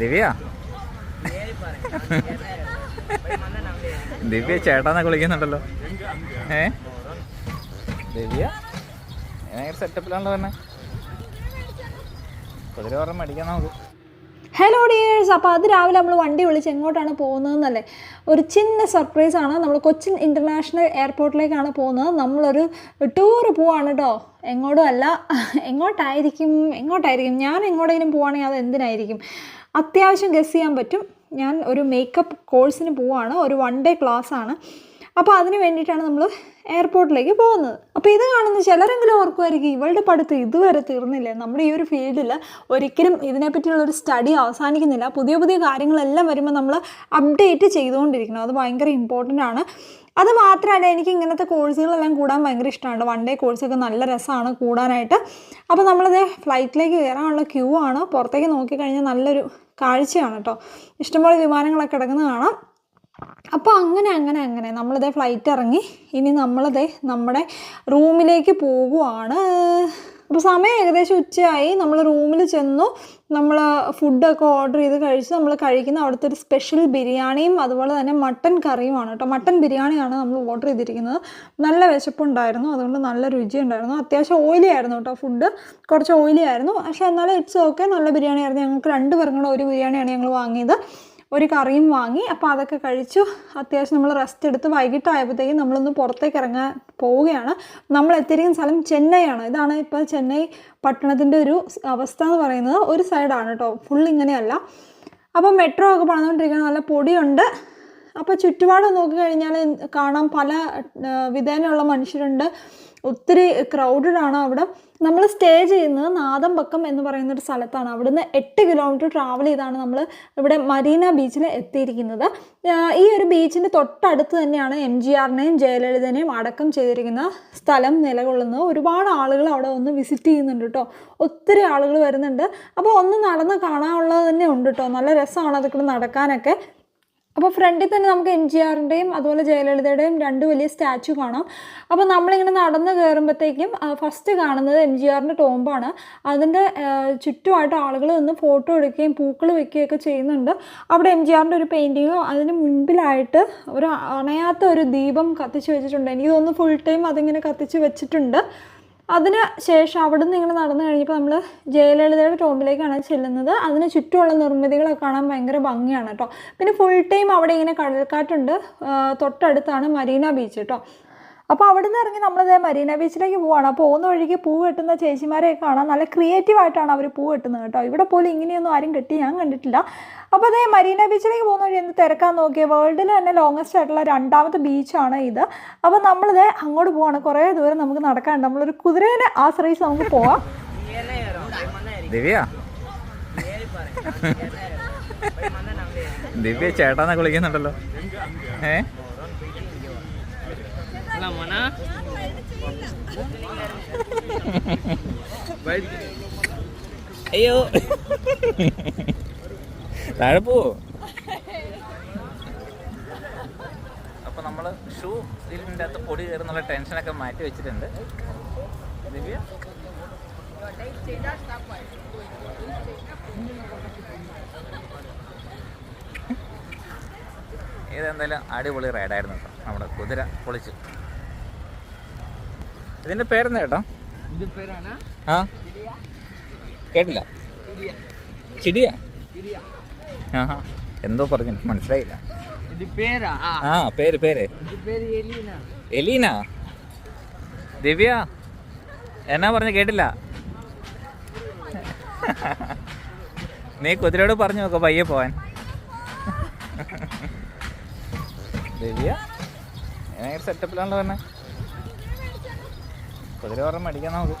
ദിവ്യ? ദിവ്യ ചേട്ടാന്നൊക്കെ വിളിക്കുന്നുണ്ടല്ലോ. ഏ? ദിവ്യ? ഭയങ്കര സെറ്റപ്പിലാണല്ലോ തന്നെ കുതിര പറഞ്ഞ മടിക്കാൻ നമുക്ക്. ഹലോ ഡിയേഴ്സ് അപ്പോൾ അത് രാവിലെ നമ്മൾ വണ്ടി വിളിച്ച് എങ്ങോട്ടാണ് പോകുന്നതെന്നല്ലേ? ഒരു ചിന്ന സർപ്രൈസാണ് നമ്മൾ കൊച്ചിൻ ഇന്റർനാഷണൽ എയർപോർട്ടിലേക്കാണ് പോകുന്നത്. നമ്മളൊരു ടൂർ പോവാണ് കേട്ടോ എങ്ങോട്ടും അല്ല. എങ്ങോട്ടായിരിക്കും? എങ്ങോട്ടായിരിക്കും? ഞാൻ എങ്ങോട്ടെങ്കിലും പോവുകയാണെങ്കിൽ അത് എന്തിനായിരിക്കും? അത്യാവശ്യം ഗസ് ചെയ്യാൻ പറ്റും. ഞാൻ ഒരു മേക്കപ്പ് കോഴ്സിന് പോവാണ്. ഒരു വൺ ഡേ ക്ലാസ് ആണ്. അപ്പോൾ അതിന് വേണ്ടിയിട്ടാണ് നമ്മൾ എയർപോർട്ടിലേക്ക് പോകുന്നത്. അപ്പോൾ ഇത് കാണുന്ന ചിലരെങ്കിലും ഓർക്കുമായിരിക്കും ഇവളുടെ പഠിത്തം ഇതുവരെ തീർന്നില്ല? നമ്മുടെ ഈ ഒരു ഫീൽഡിൽ ഒരിക്കലും ഇതിനെപ്പറ്റിയുള്ള ഒരു സ്റ്റഡി അവസാനിക്കുന്നില്ല. പുതിയ പുതിയ കാര്യങ്ങളെല്ലാം വരുമ്പോൾ നമ്മൾ അപ്ഡേറ്റ് ചെയ്തുകൊണ്ടിരിക്കണം. അത് ഭയങ്കര ഇമ്പോർട്ടന്റ് ആണ്. അത് മാത്രമല്ല എനിക്ക് ഇങ്ങനത്തെ കോഴ്സുകളെല്ലാം കൂടാൻ ഭയങ്കര ഇഷ്ടമാണ്. വൺ ഡേ കോഴ്സൊക്കെ നല്ല രസമാണ് കൂടാനായിട്ട്. അപ്പോൾ നമ്മളത് ഫ്ലൈറ്റിലേക്ക് കയറാനുള്ള ക്യൂ ആണ്. പുറത്തേക്ക് നോക്കിക്കഴിഞ്ഞാൽ നല്ലൊരു കാഴ്ചയാണ് കേട്ടോ ഇഷ്ടംപോലെ വിമാനങ്ങളൊക്കെ കിടക്കുന്നത് കാണാം. അപ്പോൾ അങ്ങനെ അങ്ങനെ അങ്ങനെ നമ്മളിതേ ഫ്ലൈറ്റ് ഇറങ്ങി. ഇനി നമ്മളിതേ നമ്മുടെ റൂമിലേക്ക് പോകുവാണ്. അപ്പോൾ സമയം ഏകദേശം ഉച്ചയായി. നമ്മൾ റൂമിൽ ചെന്നു. നമ്മൾ ഫുഡൊക്കെ ഓർഡർ ചെയ്ത് കഴിച്ച് നമ്മൾ കഴിക്കുന്ന അവിടുത്തെ ഒരു സ്പെഷ്യൽ ബിരിയാണിയും അതുപോലെ തന്നെ മട്ടൻ കറിയുമാണ് കേട്ടോ. മട്ടൻ ബിരിയാണിയാണ് നമ്മൾ ഓർഡർ ചെയ്തിരിക്കുന്നത്. നല്ല വിശപ്പുണ്ടായിരുന്നു. അതുകൊണ്ട് നല്ല രുചി ഉണ്ടായിരുന്നു അത്യാവശ്യം ഓയിലി ആയിരുന്നു കേട്ടോ ഫുഡ് കുറച്ച് ഓയിലി ആയിരുന്നു. പക്ഷേ എന്നാലും ഇറ്റ്സ് ഓക്കെ നല്ല ബിരിയാണി ആയിരുന്നു ഞങ്ങൾക്ക് രണ്ട് പേർക്കും കൂടെ ഒരു ബിരിയാണിയാണ് ഞങ്ങൾ വാങ്ങിയത്. ഒരു കറിയും വാങ്ങി അപ്പോൾ അതൊക്കെ കഴിച്ചു. അത്യാവശ്യം നമ്മൾ റെസ്റ്റ് എടുത്ത് വൈകിട്ടായപ്പോഴത്തേക്കും നമ്മളൊന്ന് പുറത്തേക്ക് ഇറങ്ങാൻ പോവുകയാണ്. നമ്മൾ എത്തിയിരിക്കുന്ന സ്ഥലം ചെന്നൈയാണ്. ഇതാണ് ഇപ്പോൾ ചെന്നൈ പട്ടണത്തിന്റെ ഒരു അവസ്ഥ എന്ന് പറയുന്നത്. ഒരു സൈഡാണ് കേട്ടോ. ഫുൾ ഇങ്ങനെയല്ല. അപ്പോൾ മെട്രോ ഒക്കെ പറഞ്ഞുകൊണ്ടിരിക്കുന്നത് നല്ല പൊടിയുണ്ട്. അപ്പോൾ ചുറ്റുപാട് നോക്കിക്കഴിഞ്ഞാൽ കാണാം പല വിധേനയുള്ള മനുഷ്യരുണ്ട്. ഒത്തിരി ക്രൗഡഡ് ആണ് അവിടെ. നമ്മൾ സ്റ്റേ ചെയ്യുന്നത് നാദംപക്കം എന്ന് പറയുന്ന ഒരു സ്ഥലത്താണ്. അവിടുന്ന് എട്ട് കിലോമീറ്റർ ട്രാവൽ ചെയ്താണ് നമ്മൾ ഇവിടെ മരീന ബീച്ചിൽ എത്തിയിരിക്കുന്നത്. ഈ ഒരു ബീച്ചിന്റെ തൊട്ടടുത്ത് തന്നെയാണ് എം ജി ആറിനെയും ജയലളിതനെയും അടക്കം ചെയ്തിരിക്കുന്ന സ്ഥലം നിലകൊള്ളുന്നത്. ഒരുപാട് ആളുകൾ അവിടെ ഒന്ന് വിസിറ്റ് ചെയ്യുന്നുണ്ട് കേട്ടോ ഒത്തിരി ആളുകൾ വരുന്നുണ്ട്. അപ്പോൾ ഒന്ന് നടന്ന് കാണാനുള്ളത് തന്നെ ഉണ്ട് കേട്ടോ നല്ല രസമാണ് അതൊക്കെ നടക്കാനൊക്കെ. അപ്പോൾ ഫ്രണ്ടിൽ തന്നെ നമുക്ക് എം ജി ആറിന്റെയും അതുപോലെ ജയലളിതയുടെയും രണ്ട് വലിയ സ്റ്റാച്ചു കാണാം. അപ്പോൾ നമ്മളിങ്ങനെ നടന്ന് കയറുമ്പോഴത്തേക്കും ഫസ്റ്റ് കാണുന്നത് എം ജി ആറിന്റെ ടോമ്പാണ്. അതിന്റെ ചുറ്റുമായിട്ട് ആളുകൾ നിന്ന് ഫോട്ടോ എടുക്കുകയും പൂക്കൾ വെക്കുകയൊക്കെ ചെയ്യുന്നുണ്ട്. അവിടെ എം ജി ആറിന്റെ ഒരു പെയിന്റിങ്ങോ അതിന് മുൻപിലായിട്ട് ഒരു അണയാത്ത ഒരു ദീപം കത്തിച്ച് വെച്ചിട്ടുണ്ട്. എനിക്ക് തോന്നുന്നു ഫുൾ ടൈം അതിങ്ങനെ കത്തിച്ച് വെച്ചിട്ടുണ്ട്. അതിന് ശേഷം അവിടെ നിന്ന് ഇങ്ങനെ നടന്നു കഴിഞ്ഞപ്പോൾ നമ്മൾ ജയലളിതയുടെ ടോമ്പിലേക്കാണ് ചെല്ലുന്നത്. അതിന് ചുറ്റുമുള്ള നിർമ്മിതികളൊക്കെ കാണാൻ ഭയങ്കര ഭംഗിയാണ് കേട്ടോ. പിന്നെ ഫുൾ ടൈം അവിടെ ഇങ്ങനെ കടൽക്കാറ്റുണ്ട്. തൊട്ടടുത്താണ് മരീന ബീച്ച് കേട്ടോ അപ്പോൾ അവിടെ നിന്ന് ഇറങ്ങി നമ്മളിതേ മരീന ബീച്ചിലേക്ക് പോവാണ്. അപ്പോൾ പോകുന്ന വഴിക്ക് പൂ കെട്ടുന്ന ചേച്ചിമാരെ കാണാം. നല്ല ക്രിയേറ്റീവ് ആയിട്ടാണ് അവർ പൂ കെട്ടുന്നത് കേട്ടോ. ഇവിടെ പോലും ഇങ്ങനെയൊന്നും ആരും കെട്ടി ഞാൻ കണ്ടിട്ടില്ല. അപ്പോൾ അതേ മരീന ബീച്ചിലേക്ക് പോകുന്ന വഴി എന്ത് തിരക്കാൻ നോക്കിയ. വേൾഡിൽ തന്നെ ലോങ്ങസ്റ്റ് ആയിട്ടുള്ള രണ്ടാമത്തെ ബീച്ചാണ് ഇത്. അപ്പോൾ നമ്മളിത് അങ്ങോട്ട് പോവാണ്. കുറേ ദൂരം നമുക്ക് നടക്കാനുണ്ട്. നമ്മളൊരു കുതിരേനെ ആശ്രയിച്ച് നമുക്ക് പോവാം. ദിവ്യ? ദിവ്യ ചേട്ടാന്നൊക്കെ വിളിക്കുന്നുണ്ടല്ലോ. അയ്യോ. താഴെ പോവോ അപ്പൊ നമ്മൾ ഷൂ ഇതിന്റെ അകത്ത് പൊടി കയറുന്നുള്ള ടെൻഷനൊക്കെ മാറ്റി വെച്ചിട്ടുണ്ട്. ദിവ്യ? ഇതെന്തായാലും അടിപൊളി റൈഡായിരുന്നു കേട്ടോ. നമ്മുടെ കുതിര പൊളിച്ചു. ഇതിന്റെ പേരെന്താ പേരാണ് ആ. കേട്ടില്ല. ചിടിയ. ആഹാ. എന്തോ പറഞ്ഞു മനസ്സിലായില്ല. ആ. പേര് പേര്. എലീന. ദിവ്യ എന്നാ പറഞ്ഞു കേട്ടില്ല? നീ കുതിരയോട് പറഞ്ഞു നോക്ക പയ്യെ പോവാൻ. ദിവ്യ ഭയങ്കര സെറ്റപ്പിലാണല്ലോ കുതിര പറഞ്ഞ മേടിക്കാൻ നമുക്ക്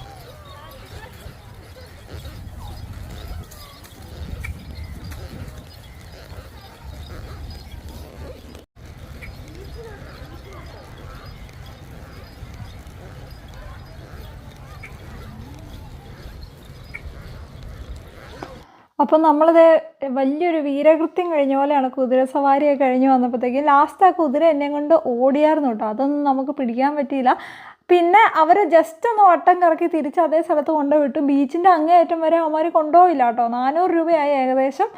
അപ്പം നമ്മളിത് വലിയൊരു വീരകൃത്യം കഴിഞ്ഞ പോലെയാണ് കുതിര സവാരിയൊക്കെ കഴിഞ്ഞ് വന്നപ്പോഴത്തേക്കും ലാസ്റ്റ് ആ കുതിര എന്നെ കൊണ്ട് ഓടിയായിരുന്നു കേട്ടോ. അതൊന്നും നമുക്ക് പിടിക്കാൻ പറ്റിയില്ല. പിന്നെ അവർ ജസ്റ്റ് ഒന്ന് വട്ടം കറക്കി തിരിച്ച് അതേ സ്ഥലത്ത് കൊണ്ടുവിട്ടു ബീച്ചിന്റെ അങ്ങേയറ്റം വരെ അവന്മാർ കൊണ്ടുപോയില്ല കേട്ടോ. നാനൂറ് രൂപയായി ഏകദേശം.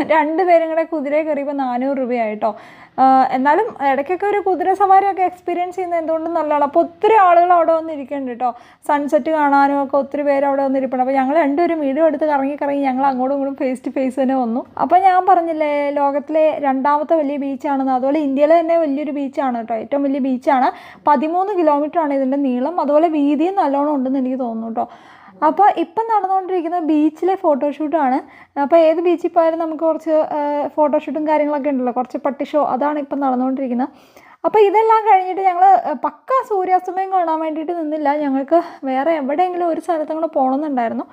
രണ്ട് പേരും കൂടെ കുതിരയെ കയറിയപ്പോൾ നാനൂറ് രൂപയായി കേട്ടോ. എന്നാലും ഇടയ്ക്കൊക്കെ ഒരു കുതിര സവാരിയൊക്കെ എക്സ്പീരിയൻസ് ചെയ്യുന്നത് എന്തുകൊണ്ടും നല്ലതാണ്. അപ്പോൾ ഒത്തിരി ആളുകൾ അവിടെ വന്നിരിക്കുന്നുണ്ട് കേട്ടോ സൺസെറ്റ് കാണാനും ഒക്കെ ഒത്തിരി പേര് അവിടെ വന്നിരിപ്പുണ്ട്. അപ്പോൾ ഞങ്ങൾ രണ്ടുപേരും വീഡിയോ എടുത്ത് കറങ്ങി കറങ്ങി ഞങ്ങൾ അങ്ങോട്ടും ഇങ്ങോട്ടും ഫേസ് ടു ഫേസ് തന്നെ വന്നു. അപ്പോൾ ഞാൻ പറഞ്ഞില്ലേ ലോകത്തിലെ രണ്ടാമത്തെ വലിയ ബീച്ചാണെന്ന് അതുപോലെ ഇന്ത്യയിലെ തന്നെ വലിയൊരു ബീച്ചാണ് കേട്ടോ ഏറ്റവും വലിയ ബീച്ചാണ് പതിമൂന്ന് കിലോമീറ്റർ ആണ് ഇതിന്റെ നീളം. അതുപോലെ വീതിയും നല്ലോണം ഉണ്ടെന്ന് എനിക്ക് തോന്നുന്നു കേട്ടോ അപ്പോൾ ഇപ്പം നടന്നുകൊണ്ടിരിക്കുന്ന ബീച്ചിലെ ഫോട്ടോഷൂട്ടാണ് അപ്പോൾ ഏത് ബീച്ചിൽ പോയാലും നമുക്ക് കുറച്ച് ഫോട്ടോഷൂട്ടും കാര്യങ്ങളൊക്കെ ഉണ്ടല്ലോ. കുറച്ച് പട്ടി ഷോ അതാണ് ഇപ്പം നടന്നുകൊണ്ടിരിക്കുന്നത്. അപ്പോൾ ഇതെല്ലാം കഴിഞ്ഞിട്ട് ഞങ്ങൾ പക്ക സൂര്യാസ്തമയം കാണാൻ വേണ്ടിയിട്ട് നിന്നില്ല. ഞങ്ങൾക്ക് വേറെ എവിടെയെങ്കിലും ഒരു സ്ഥലത്തും കൂടെ പോകണമെന്നുണ്ടായിരുന്നു.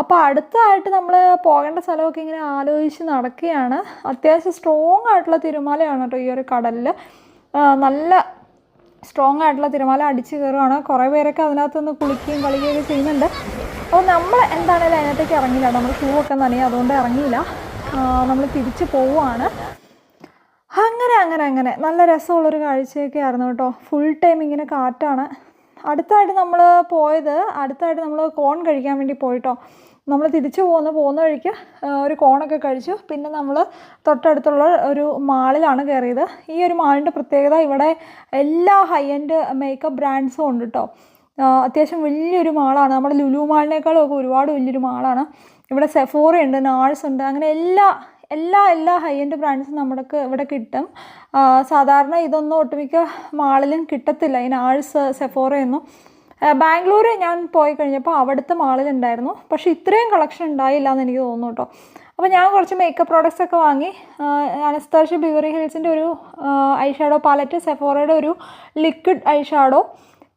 അപ്പോൾ അടുത്തായിട്ട് നമ്മൾ പോകേണ്ട സ്ഥലമൊക്കെ ഇങ്ങനെ ആലോചിച്ച് നടക്കുകയാണ്. അത്യാവശ്യം സ്ട്രോങ് ആയിട്ടുള്ള തിരുമാലയാണ് കേട്ടോ ഈ ഒരു കടലിൽ നല്ല സ്ട്രോങ് ആയിട്ടുള്ള തിരമാല അടിച്ചു കയറുകയാണ് കുറേ പേരൊക്കെ അതിനകത്ത് നിന്ന് കുളിക്കുകയും കളിക്കുകയൊക്കെ ചെയ്യുന്നുണ്ട്. അപ്പോൾ നമ്മൾ എന്താണേലും അതിനകത്തേക്ക് ഇറങ്ങിയില്ല നമ്മൾ ഷൂ ഒക്കെ നനയും അതുകൊണ്ട് ഇറങ്ങിയില്ല. നമ്മൾ തിരിച്ചു പോവുകയാണ് അങ്ങനെ അങ്ങനെ അങ്ങനെ. നല്ല രസമുള്ളൊരു കാഴ്ചയൊക്കെ ആയിരുന്നു കേട്ടോ. ഫുൾ ടൈം ഇങ്ങനെ കാറ്റാണ്. അടുത്തായിട്ട് നമ്മൾ പോയത് അടുത്തായിട്ട് നമ്മൾ കോൺ കഴിക്കാൻ വേണ്ടി പോയിട്ടോ. നമ്മൾ തിരിച്ചു പോകുന്ന പോകുന്ന വഴിക്ക് ഒരു കോണൊക്കെ കഴിച്ചു. പിന്നെ നമ്മൾ തൊട്ടടുത്തുള്ള ഒരു മാളിലാണ് കയറിയത് ഈ ഒരു മാളിന്റെ പ്രത്യേകത ഇവിടെ എല്ലാ ഹൈ എൻഡ് മേക്കപ്പ് ബ്രാൻഡ്സും ഉണ്ട് കേട്ടോ അത്യാവശ്യം വലിയൊരു മാളാണ്. നമ്മുടെ ലുലു മാളിനേക്കാളും ഒക്കെ ഒരുപാട് വലിയൊരു മാളാണ്. ഇവിടെ സെഫോറയുണ്ട് നാഴ്സ് ഉണ്ട് അങ്ങനെ എല്ലാ എല്ലാ എല്ലാ ഹൈ എൻഡ് ബ്രാൻഡ്സും നമ്മൾക്ക് ഇവിടെ കിട്ടും. സാധാരണ ഇതൊന്നും ഒട്ടുമിക്ക മാളിലും കിട്ടത്തില്ല. ഈ നാഴ്സ് സെഫോറയൊന്നും ബാംഗ്ലൂർ ഞാൻ പോയി കഴിഞ്ഞപ്പോൾ അവിടുത്തെ മാളിലുണ്ടായിരുന്നു പക്ഷേ ഇത്രയും കളക്ഷൻ ഉണ്ടായില്ല എന്ന് എനിക്ക് തോന്നുന്നു കേട്ടോ. അപ്പോൾ ഞാൻ കുറച്ച് മേക്കപ്പ് പ്രോഡക്റ്റ്സ് ഒക്കെ വാങ്ങി. അനസ്തേഷ്യ ബിവറി ഹിൽസിന്റെ ഒരു ഐ ഷാഡോ പാലറ്റ് സെഫോറയുടെ ഒരു ലിക്വിഡ് ഐ ഷാഡോ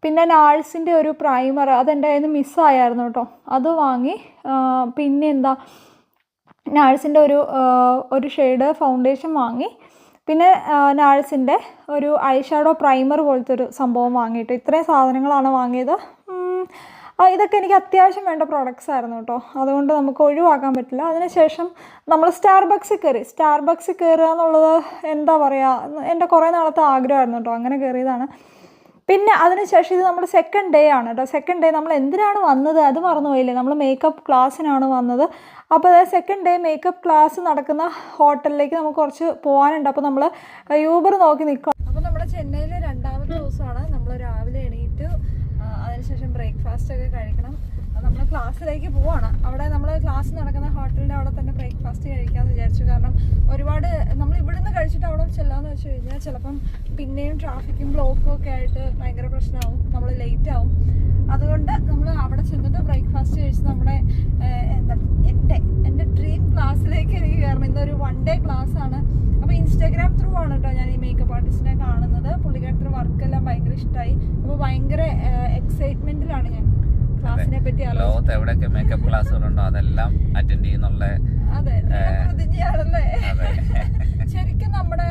പിന്നെ നാഴ്സിന്റെ ഒരു പ്രൈമർ അതെന്റെ കയ്യിൽ നിന്ന് മിസ്സായായിരുന്നു കേട്ടോ. അത് വാങ്ങി. പിന്നെ എന്താ നാഴ്സിന്റെ ഒരു ഒരു ഷെയ്ഡ് ഫൗണ്ടേഷൻ വാങ്ങി. പിന്നെ നാഴ്സിന്റെ ഒരു ഐ ഷാഡോ പ്രൈമർ പോലത്തെ ഒരു സംഭവം വാങ്ങിയിട്ട് ഇത്രയും സാധനങ്ങളാണ് വാങ്ങിയത്. ഇതൊക്കെ എനിക്ക് അത്യാവശ്യം വേണ്ട പ്രോഡക്റ്റ്സ് ആയിരുന്നു കേട്ടോ. അതുകൊണ്ട് നമുക്ക് ഒഴിവാക്കാൻ പറ്റില്ല. അതിനുശേഷം നമ്മൾ സ്റ്റാർബക്സിൽ കയറി. സ്റ്റാർബക്സിൽ കയറുക എന്നുള്ളത് എന്താ പറയുക എന്റെ കുറേ നാളത്തെ ആഗ്രഹമായിരുന്നു കേട്ടോ. അങ്ങനെ കയറിയതാണ്. പിന്നെ അതിനുശേഷം ഇത് നമ്മുടെ സെക്കൻഡ് ഡേ ആണ് കേട്ടോ. സെക്കൻഡ് ഡേ നമ്മൾ എന്തിനാണ് വന്നത്? അത് മറന്നുപോയില്ലേ നമ്മൾ മേക്കപ്പ് ക്ലാസ്സിനാണ് വന്നത്. അപ്പോൾ അതായത് സെക്കൻഡ് ഡേ മേക്കപ്പ് ക്ലാസ് നടക്കുന്ന ഹോട്ടലിലേക്ക് നമുക്ക് കുറച്ച് പോകാനുണ്ട് അപ്പോൾ നമ്മൾ യൂബർ നോക്കി നിൽക്കുക അപ്പോൾ നമ്മുടെ ചെന്നൈയിലെ രണ്ടാമത്തെ ദിവസമാണ്. നമ്മൾ രാവിലെ എണീറ്റ് അതിനുശേഷം ബ്രേക്ക്ഫാസ്റ്റ് ഒക്കെ കഴിക്കണം. നമ്മൾ ക്ലാസ്സിലേക്ക് പോവാണ്. അവിടെ നമ്മൾ ക്ലാസ് നടക്കുന്ന ഹോട്ടലിന്റെ അവിടെ തന്നെ ബ്രേക്ക്ഫാസ്റ്റ് കഴിക്കാമെന്ന് വിചാരിച്ചു. കാരണം ഒരുപാട് നമ്മൾ ഇവിടുന്ന് കഴിച്ചിട്ട് അവിടെ ചെല്ലാന്ന് വെച്ച് കഴിഞ്ഞാൽ ചിലപ്പം പിന്നെയും ട്രാഫിക്കും ബ്ലോക്കും ഒക്കെ ആയിട്ട് ഭയങ്കര പ്രശ്നമാവും നമ്മൾ ലേറ്റ് ആവും. അതുകൊണ്ട് നമ്മൾ അവിടെ ചെന്നിട്ട് ബ്രേക്ക്ഫാസ്റ്റ് കഴിച്ച് നമ്മുടെ എന്താ എന്റെ എന്റെ ഡ്രീം ക്ലാസ്സിലേക്ക് എനിക്ക് കയറണം ഇന്നൊരു വൺ ഡേ ക്ലാസ് ആണ്. അപ്പോൾ ഇൻസ്റ്റാഗ്രാം ത്രൂ ആണ് കേട്ടോ ഞാൻ ഈ മേക്കപ്പ് ആർട്ടിസ്റ്റിനെ കാണുന്നത്. പുള്ളിക്കാരത്തിന് വർക്കെല്ലാം ഭയങ്കര ഇഷ്ടമായി അപ്പോൾ ഭയങ്കര എക്സൈറ്റ്മെന്റിലാണ് ഞാൻ. ലോകത്ത് എവിടെയൊക്കെ മേക്കപ്പ് ക്ലാസ്സുകളുണ്ടോ അതെല്ലാം അറ്റൻഡ് ചെയ്യുന്നുള്ള. ശരിക്കും നമ്മുടെ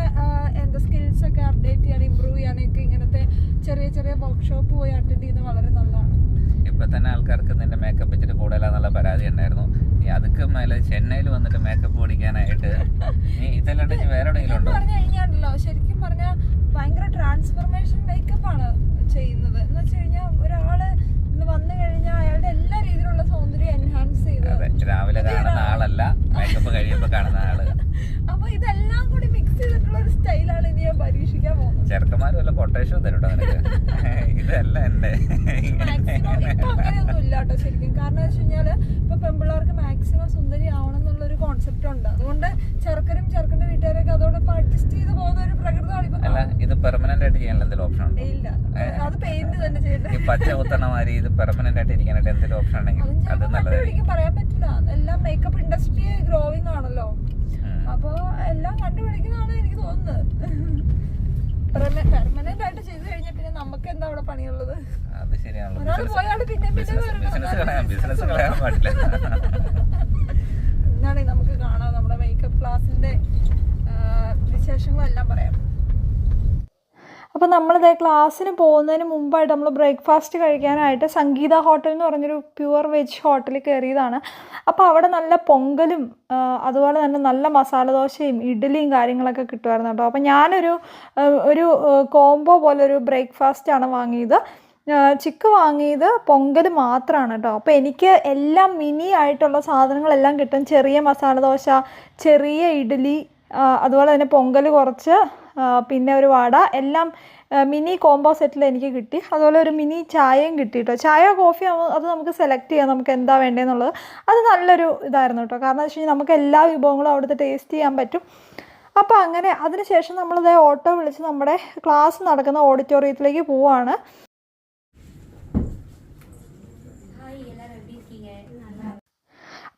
എന്താ സ്കിൽസ് ഒക്കെ അപ്ഡേറ്റ് ചെയ്യാൻ ഇമ്പ്രൂവ് ചെയ്യാനൊക്കെ ഇങ്ങനത്തെ ചെറിയ ചെറിയ വർക്ക്ഷോപ്പ് പോയി അറ്റൻഡ് ചെയ്യുന്നത് വളരെ നല്ലതാണ്. ഇപ്പൊ തന്നെ ആൾക്കാർക്ക് നിന്റെ മേക്കപ്പ് ഇച്ചിട്ട് കൂടുതലാന്നുള്ള പരാതി ഉണ്ടായിരുന്നു. നീ അതൊക്കെ മേലെ ചെന്നൈയിൽ വന്നിട്ട് മേക്കപ്പ് പഠിക്കാനായിട്ട് നീ ഇതല്ലാണ്ട് വേറെ എവിടെയെങ്കിലും ഉണ്ടോ? പറഞ്ഞു കഴിഞ്ഞാണ്ടല്ലോ ശരിക്കും പറഞ്ഞാൽ ഭയങ്കര ട്രാൻസ്ഫർമേഷൻ മേക്കപ്പ് ആണ് ചെയ്യുന്നത്. എന്ന് വെച്ച് കഴിഞ്ഞാൽ ഒരാൾ വന്നു കഴിഞ്ഞാൽ അയാളുടെ എല്ലാ രീതിയിലുള്ള സൗന്ദര്യം എൻഹാൻസ് ചെയ്ത്. രാവിലെ കാണുന്ന ആളല്ല മേക്കപ്പ് കഴിയുമ്പോ കാണുന്ന ആൾ. അപ്പൊ ഇതെല്ലാം കൂടി മിക്സ് ചെയ്തിട്ടുള്ള ഒരു ഞാൻ പരീക്ഷിക്കാൻ പോകുന്നു ചെറുക്കന്മാർ വല്ല കൊട്ടേഷൻ തരൂട്ടോ നിനക്ക്? ഇതല്ല എന്റെ അങ്ങനെയൊന്നും ഇല്ല കേട്ടോ ശരിക്കും. കാരണം വെച്ച് കഴിഞ്ഞാൽ ഇപ്പൊ പെമ്പിള്ളേർക്ക് മാക്സിമം സുന്ദരി ആവണം എന്നുള്ള ഒരു കോൺസെപ്റ്റ് ഉണ്ട്. അതുകൊണ്ട് ചെറുക്കനും ചെറുക്കന്റെ വീട്ടുകാരൊക്കെ അതോടൊപ്പം അഡ്ജസ്റ്റ് ചെയ്ത് പോകുന്ന ഒരു പ്രകൃതമാണ് ഇപ്പൊ അല്ല ഇത് പെർമനന്റ് ആയിട്ട് ചെയ്യാനുള്ള എന്തെങ്കിലും ഓപ്ഷൻ ഉണ്ട്? ഇല്ല. അത് പെയിന്റ് തന്നെ ചെയ്ത് ഈ പച്ച കുത്തണമാതിരി ഇത് പെർമനന്റ് ആയിട്ട് ഇരിക്കാനായിട്ട് എന്തെങ്കിലും ഓപ്ഷൻ ഉണ്ടെങ്കിൽ അത് നല്ലതായിരിക്കും. പറയാൻ പറ്റില്ല. എല്ലാം മേക്കപ്പ് ഇൻഡസ്ട്രി ഗ്രോയിങ് ആണല്ലോ. അപ്പൊ എല്ലാം കണ്ടുപിടിക്കുന്നതാണ് എനിക്ക് തോന്നുന്നത്. പെർമനന്റ് ആയിട്ട് ചെയ്തു കഴിഞ്ഞാൽ പിന്നെ നമുക്ക് എന്താ അവിടെ പണിയുള്ളത്? അത് ശരിയാണ് പിന്നെ ബിസിനസ് കളയാൻ ബിസിനസ് കളയാൻ പാടില്ല. എന്നാണ് നമുക്ക് കാണാം നമ്മുടെ മേക്കപ്പ് ക്ലാസ്സിന്റെ വിശേഷങ്ങളെല്ലാം പറയാം. അപ്പോൾ നമ്മൾ നമ്മളിത് ക്ലാസ്സിന് പോകുന്നതിന് മുമ്പായിട്ട് നമ്മൾ ബ്രേക്ക്ഫാസ്റ്റ് കഴിക്കാനായിട്ട് സംഗീത ഹോട്ടൽ എന്ന് പറഞ്ഞൊരു പ്യുവർ വെജ് ഹോട്ടലിൽ കയറിയതാണ്. അപ്പോൾ അവിടെ നല്ല പൊങ്കലും അതുപോലെ തന്നെ നല്ല മസാല ദോശയും ഇഡ്ഡലിയും കാര്യങ്ങളൊക്കെ കിട്ടുമായിരുന്നു കേട്ടോ. അപ്പോൾ ഞാനൊരു ഒരു കോംബോ പോലെ ഒരു ബ്രേക്ക്ഫാസ്റ്റാണ് വാങ്ങിയത്. ചിക്ക് വാങ്ങിയത് പൊങ്കൽ മാത്രമാണ് കേട്ടോ. അപ്പോൾ എനിക്ക് എല്ലാം മിനി ആയിട്ടുള്ള സാധനങ്ങളെല്ലാം കിട്ടും. ചെറിയ മസാല ദോശ ചെറിയ ഇഡ്ഡലി അതുപോലെ തന്നെ പൊങ്കൽ കുറച്ച് പിന്നെ ഒരു വാട. എല്ലാം മിനി കോംബോ സെറ്റിൽ എനിക്ക് കിട്ടി. അതുപോലെ ഒരു മിനി ചായയും കിട്ടി കേട്ടോ ചായ കോഫി അത് നമുക്ക് സെലക്ട് ചെയ്യാം. നമുക്ക് എന്താ വേണ്ടതെന്നുള്ളത് അത് നല്ലൊരു ഇതായിരുന്നു കേട്ടോ കാരണം വെച്ച് കഴിഞ്ഞാൽ നമുക്ക് എല്ലാ വിഭവങ്ങളും അവിടുത്തെ ടേസ്റ്റ് ചെയ്യാൻ പറ്റും. അപ്പോൾ അങ്ങനെ അതിനുശേഷം നമ്മളിതേ ഓട്ടോ വിളിച്ച് നമ്മുടെ ക്ലാസ് നടക്കുന്ന ഓഡിറ്റോറിയത്തിലേക്ക് പോവാണ്.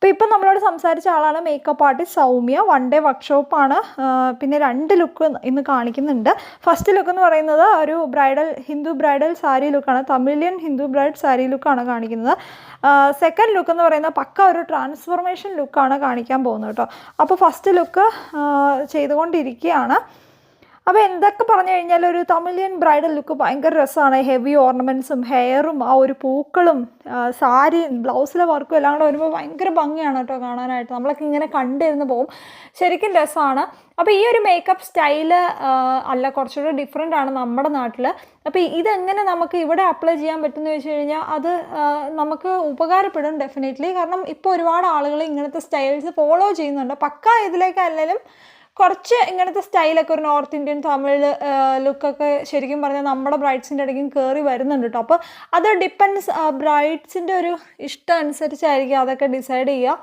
അപ്പോൾ ഇപ്പം നമ്മളോട് സംസാരിച്ച ആളാണ് makeup artist Soumya. One day വർക്ക്ഷോപ്പാണ് പിന്നെ രണ്ട് ലുക്ക് ഇന്ന് കാണിക്കുന്നുണ്ട്. ഫസ്റ്റ് ലുക്ക് എന്ന് പറയുന്നത് ഒരു ബ്രൈഡൽ ഹിന്ദു ബ്രൈഡൽ സാരി ലുക്കാണ് തമിഴിയൻ ഹിന്ദു ബ്രൈഡ് സാരി ലുക്കാണ് കാണിക്കുന്നത്. സെക്കൻഡ് ലുക്ക് എന്ന് പറയുന്നത് പക്ക ഒരു ട്രാൻസ്ഫോർമേഷൻ ലുക്കാണ് കാണിക്കാൻ പോകുന്നത് കേട്ടോ. അപ്പോൾ ഫസ്റ്റ് ലുക്ക് ചെയ്തുകൊണ്ടിരിക്കുകയാണ്. അപ്പോൾ എന്തൊക്കെ പറഞ്ഞു കഴിഞ്ഞാൽ ഒരു തമിഴിയൻ ബ്രൈഡൽ ലുക്ക് ഭയങ്കര രസമാണ്. ഹെവി ഓർണമെന്റ്സും ഹെയറും ആ ഒരു പൂക്കളും സാരി ബ്ലൗസിലെ വർക്കും എല്ലാം കൂടെ വരുമ്പോൾ ഭയങ്കര ഭംഗിയാണ് കേട്ടോ കാണാനായിട്ട്. നമ്മളൊക്കെ ഇങ്ങനെ കണ്ടിരുന്ന് പോകും ശരിക്കും രസമാണ്. അപ്പോൾ ഈ ഒരു മേക്കപ്പ് സ്റ്റൈൽ അല്ല കുറച്ചുകൂടെ ഡിഫറെന്റ് ആണ് നമ്മുടെ നാട്ടിൽ അപ്പോൾ ഇതെങ്ങനെ നമുക്ക് ഇവിടെ അപ്ലൈ ചെയ്യാൻ പറ്റുമെന്ന് ചോദിച്ചു കഴിഞ്ഞാൽ അത് നമുക്ക് ഉപകാരപ്പെടും ഡെഫിനറ്റ്ലി കാരണം ഇപ്പോൾ ഒരുപാട് ആളുകൾ ഇങ്ങനത്തെ സ്റ്റൈൽസ് ഫോളോ ചെയ്യുന്നുണ്ട്. പക്ക ഇതിലേക്കല്ലെങ്കിലും കുറച്ച് ഇങ്ങനത്തെ സ്റ്റൈലൊക്കെ ഒരു നോർത്ത് ഇന്ത്യൻ തമിഴ് ലുക്കൊക്കെ ശരിക്കും പറഞ്ഞാൽ നമ്മുടെ ബ്രൈഡ്സിന്റെ ഇടയ്ക്കും കയറി വരുന്നുണ്ട് കേട്ടോ അപ്പോൾ അത് ഡിപ്പെൻസ് ബ്രൈഡ്സിന്റെ ഒരു ഇഷ്ടം അനുസരിച്ചായിരിക്കും അതൊക്കെ ഡിസൈഡ് ചെയ്യുക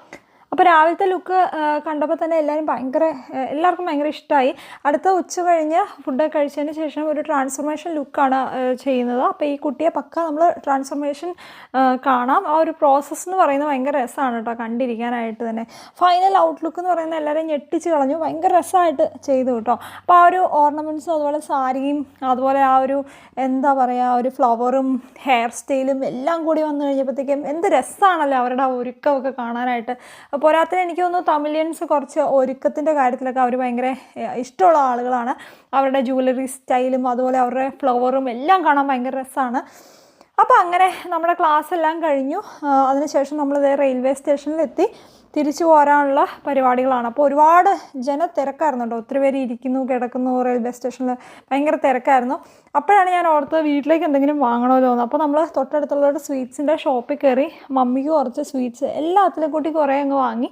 അപ്പോൾ രാവിലത്തെ ലുക്ക് കണ്ടപ്പോൾ തന്നെ എല്ലാവരും ഭയങ്കര എല്ലാവർക്കും ഭയങ്കര ഇഷ്ടമായി അടുത്ത ഉച്ച കഴിഞ്ഞ് ഫുഡ് കഴിച്ചതിന് ശേഷം ഒരു ട്രാൻസ്ഫോർമേഷൻ ലുക്കാണ് ചെയ്യുന്നത്. അപ്പോൾ ഈ കുട്ടിയെ പക്ക നമ്മൾ ട്രാൻസ്ഫോർമേഷൻ കാണാം. ആ ഒരു പ്രോസസ്സ് എന്ന് പറയുന്നത് ഭയങ്കര രസമാണ് കേട്ടോ കണ്ടിരിക്കാനായിട്ട് തന്നെ. ഫൈനൽ ഔട്ട്ലുക്ക് എന്ന് പറയുന്നത് എല്ലാവരെയും ഞെട്ടിച്ച് കളഞ്ഞു. ഭയങ്കര രസമായിട്ട് ചെയ്തു കേട്ടോ. അപ്പോൾ ആ ഒരു ഓർണമെന്റ്സും അതുപോലെ സാരിയും അതുപോലെ ആ ഒരു എന്താ പറയുക ഒരു ഫ്ലവറും ഹെയർ സ്റ്റൈലും എല്ലാം കൂടി വന്നു കഴിഞ്ഞപ്പോഴത്തേക്കും എന്ത് രസമാണല്ലോ അവരുടെ ഒരുക്കമൊക്കെ കാണാനായിട്ട്. പോരാത്തിന് എനിക്ക് തോന്നുന്നു തമിഴിയൻസ് കുറച്ച് ഒരുക്കത്തിന്റെ കാര്യത്തിലൊക്കെ അവർ ഭയങ്കര ഇഷ്ടമുള്ള ആളുകളാണ്. അവരുടെ ജുവലറി സ്റ്റൈലും അതുപോലെ അവരുടെ ഫ്ലവറും എല്ലാം കാണാൻ ഭയങ്കര രസമാണ് അപ്പോൾ അങ്ങനെ നമ്മുടെ ക്ലാസ് എല്ലാം കഴിഞ്ഞു. അതിനുശേഷം നമ്മൾ ഇതേ റെയിൽവേ സ്റ്റേഷനിലെത്തി. തിരിച്ചു പോരാനുള്ള പരിപാടികളാണ്. അപ്പോൾ ഒരുപാട് ജനത്തിരക്കായിരുന്നു കേട്ടോ ഒത്തിരി പേര് ഇരിക്കുന്നു കിടക്കുന്നു റെയിൽവേ സ്റ്റേഷനിൽ ഭയങ്കര തിരക്കായിരുന്നു. അപ്പോഴാണ് ഞാൻ ഓർത്ത് വീട്ടിലേക്ക് എന്തെങ്കിലും വാങ്ങണമല്ലോ എന്ന്. അപ്പോൾ നമ്മൾ തൊട്ടടുത്തുള്ള ഒരു സ്വീറ്റ്സിന്റെ ഷോപ്പിൽ കയറി മമ്മിക്ക് കുറച്ച് സ്വീറ്റ്സ് എല്ലാത്തിലും കൂട്ടി കുറേ അങ്ങ് വാങ്ങി.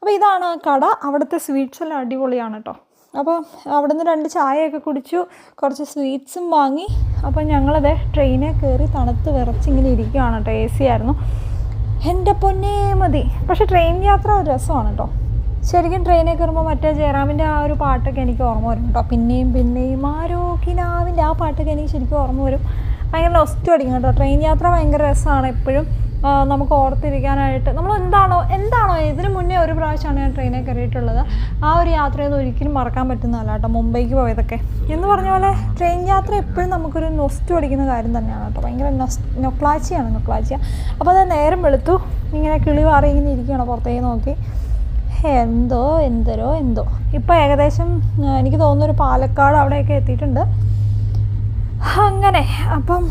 അപ്പോൾ ഇതാണ് കട. അവിടുത്തെ സ്വീറ്റ്സ് എല്ലാം അടിപൊളിയാണ് കേട്ടോ. അപ്പോൾ അവിടുന്ന് രണ്ട് ചായയൊക്കെ കുടിച്ചു കുറച്ച് സ്വീറ്റ്സും വാങ്ങി. അപ്പോൾ ഞങ്ങളത് ട്രെയിനിൽ കയറി തണുത്ത് വിറച്ചിങ്ങനെ ഇരിക്കുകയാണ് കേട്ടോ എ സി ആയിരുന്നു. എന്റെ പൊന്നേ മതി. പക്ഷേ ട്രെയിൻ യാത്ര ഒരു രസമാണ് കേട്ടോ. ശരിക്കും ട്രെയിനിൽ കയറുമ്പോൾ മറ്റേ ജയറാമിന്റെ ആ ഒരു പാട്ടൊക്കെ എനിക്ക് ഓർമ്മ വരും കേട്ടോ. പിന്നെയും പിന്നെയും ആരോ കിനാവിന്റെ ആ പാട്ടൊക്കെ എനിക്ക് ശരിക്കും ഓർമ്മ വരും. ഭയങ്കര നൊസ്റ്റു അടിക്കും കേട്ടോ. ട്രെയിൻ യാത്ര ഭയങ്കര രസമാണ് എപ്പോഴും. നമുക്ക് ഓർത്തിരിക്കാനായിട്ട് നമ്മൾ എന്താണോ എന്താണോ? ഇതിന് മുന്നേ ഒരു പ്രാവശ്യമാണ് ഞാൻ ട്രെയിനിൽ കയറിയിട്ടുള്ളത്. ആ ഒരു യാത്രയൊന്നും ഒരിക്കലും മറക്കാൻ പറ്റുന്നതല്ല കേട്ടോ. മുംബൈക്ക് പോയതൊക്കെ. എന്ന് പറഞ്ഞ പോലെ ട്രെയിൻ യാത്ര എപ്പോഴും നമുക്കൊരു നൊസ്റ്റു അടിക്കുന്ന കാര്യം തന്നെയാണ് കേട്ടോ. ഭയങ്കര നൊക്ലാച്ചിയാണ് നൊക്ലാച്ചിയ. അപ്പോൾ അത് നേരം വെളുത്തു. ഇങ്ങനെ കിളി മാറി ഇങ്ങനെ ഇരിക്കുകയാണ് പുറത്തേക്ക് നോക്കി. എന്തോ എന്തരോ എന്തോ. ഇപ്പോൾ ഏകദേശം എനിക്ക് തോന്നുന്നൊരു പാലക്കാട് അവിടെയൊക്കെ എത്തിയിട്ടുണ്ട്. അങ്ങനെ. അപ്പം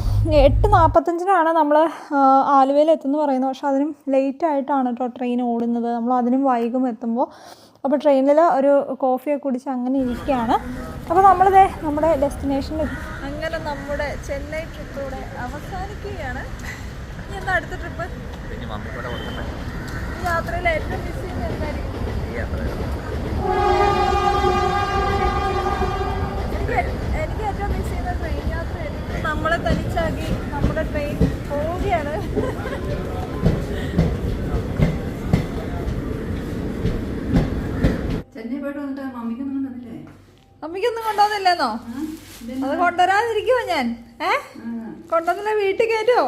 എട്ട് നാൽപ്പത്തഞ്ചിനാണ് നമ്മൾ ആലുവയിൽ എത്തുന്നത് പറയുന്നത്. പക്ഷേ അതിനും ലേറ്റ് ആയിട്ടാണ് കേട്ടോ ട്രെയിൻ ഓടുന്നത്. നമ്മൾ അതിനും വൈകും എത്തുമ്പോൾ. അപ്പോൾ ട്രെയിനിൽ ഒരു കോഫിയൊക്കെ കുടിച്ച് അങ്ങനെ ഇരിക്കുകയാണ്. അപ്പോൾ നമ്മളിതേ നമ്മുടെ ഡെസ്റ്റിനേഷനിൽ അങ്ങനെ നമ്മുടെ ചെന്നൈ ട്രിപ്പിലൂടെ അവസാനിക്കുകയാണ്. ഇനി എന്താ അടുത്ത ട്രിപ്പ് യാത്രയിൽ ഏറ്റവും മിസ് ചെയ്യുന്ന എന്തായിരിക്കും എനിക്ക് എനിക്ക് ഏറ്റവും മിസ് ചെയ്യുന്ന ട്രെയിൻ യാത്രയായിരുന്നു നമ്മളെ തനിച്ചാക്കി നമ്മുടെ ട്രെയിൻ പോവുകയാണ്. മമ്മിക്കൊന്നും അമ്മയ്ക്കൊന്നും കൊണ്ടുവന്നില്ലെന്നോ? അത് കൊണ്ടുവരാതിരിക്കോ ഞാൻ? ഏ? കൊണ്ടുവന്നില്ല വീട്ടിൽ കയറ്റുമോ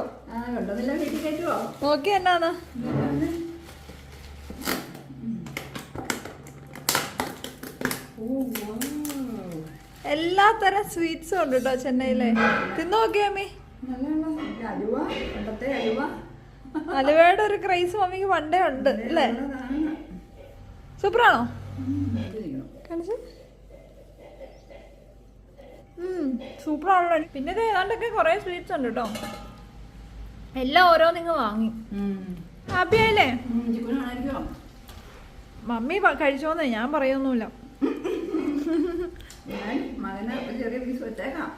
ആ എന്നാണ്. വീട്ടിൽ കയറ്റുമോ തരം സ്വീറ്റ്സും ഉണ്ട് കേട്ടോ ചെന്നൈയിലെ. തിന്നു നോക്കിയോ അമ്മി. അലുവയുടെ ഒരു ക്രൈസ് മമ്മിക്ക് പണ്ടേ ഉണ്ട് അല്ലേ? സൂപ്പറാണോ. കാണിച്ച്. സൂപ്പറാണല്ലോ. പിന്നെ ഇത് ഏതാണ്ടൊക്കെ കുറേ സ്വീറ്റ്സ് ഉണ്ട് കേട്ടോ എല്ലാം ഓരോ നിങ്ങൾ വാങ്ങി. ഹാപ്പിയായില്ലേ മമ്മി കഴിച്ചോന്നേ ഞാൻ പറയൊന്നുമില്ല. ഞാൻ മകന് ഒരു ചെറിയ പീസ് വെച്ചേക്കാം